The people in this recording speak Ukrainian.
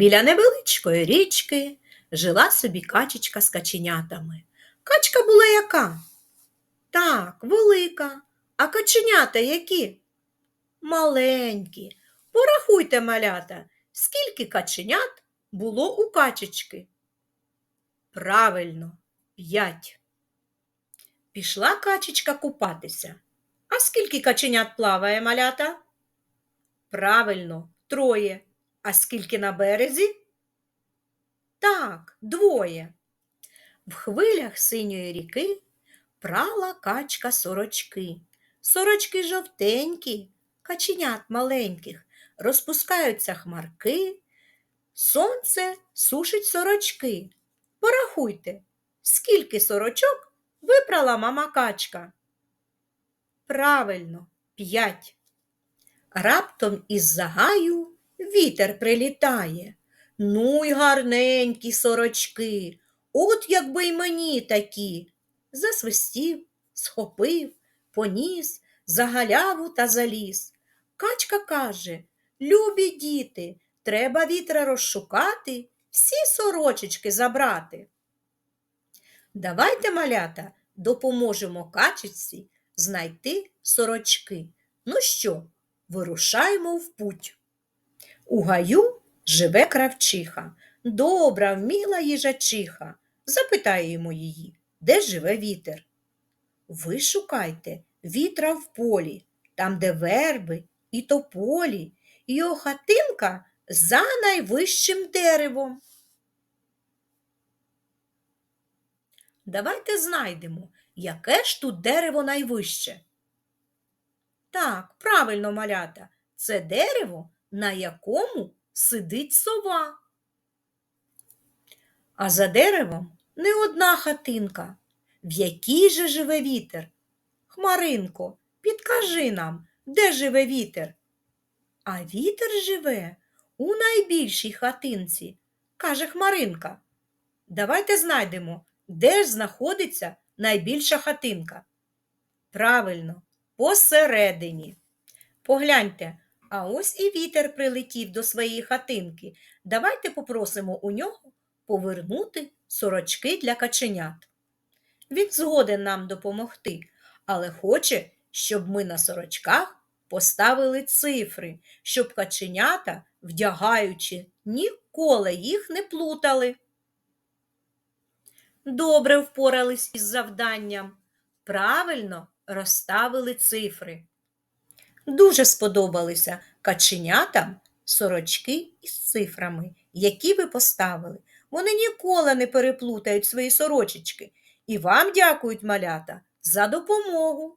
Біля невеличкої річки жила собі качечка з каченятами. Качка була яка? Так, велика. А каченята які? Маленькі. Порахуйте, малята, скільки каченят було у качечки? Правильно, п'ять. Пішла качечка купатися. А скільки каченят плаває малята? Правильно, троє. А скільки на березі? Так, двоє. В хвилях синьої ріки прала качка сорочки. Сорочки жовтенькі, каченят маленьких, розпускаються хмарки. Сонце сушить сорочки. Порахуйте, скільки сорочок випрала мама качка. Правильно, п'ять. Раптом із загаю вітер прилітає. Ну й гарненькі сорочки, от якби й мені такі. Засвистів, схопив, поніс за галяву та заліз. Качка каже: Любі діти, треба вітра розшукати, всі сорочечки забрати. Давайте, малята, допоможемо качечці знайти сорочки. Ну що, вирушаємо в путь. У гаю живе кравчиха, добра, вміла їжачиха. Запитаємо її, де живе вітер. Ви шукайте вітра в полі, там, де верби і тополі, і його хатинка за найвищим деревом. Давайте знайдемо, яке ж тут дерево найвище. Так, правильно, малята, це дерево, на якому сидить сова. А за деревом не одна хатинка, в якій же живе вітер. Хмаринко, підкажи нам, де живе вітер? А вітер живе у найбільшій хатинці, каже Хмаринка. Давайте знайдемо, де ж знаходиться найбільша хатинка. Правильно, посередині. Погляньте, а ось і вітер прилетів до своєї хатинки. Давайте попросимо у нього повернути сорочки для каченят. Він згоден нам допомогти, але хоче, щоб ми на сорочках поставили цифри, щоб каченята, вдягаючи, ніколи їх не плутали. Добре впорались із завданням. Правильно розставили цифри. Дуже сподобалися каченятам сорочки із цифрами, які ви поставили. Вони ніколи не переплутають свої сорочечки. І вам дякують малята за допомогу.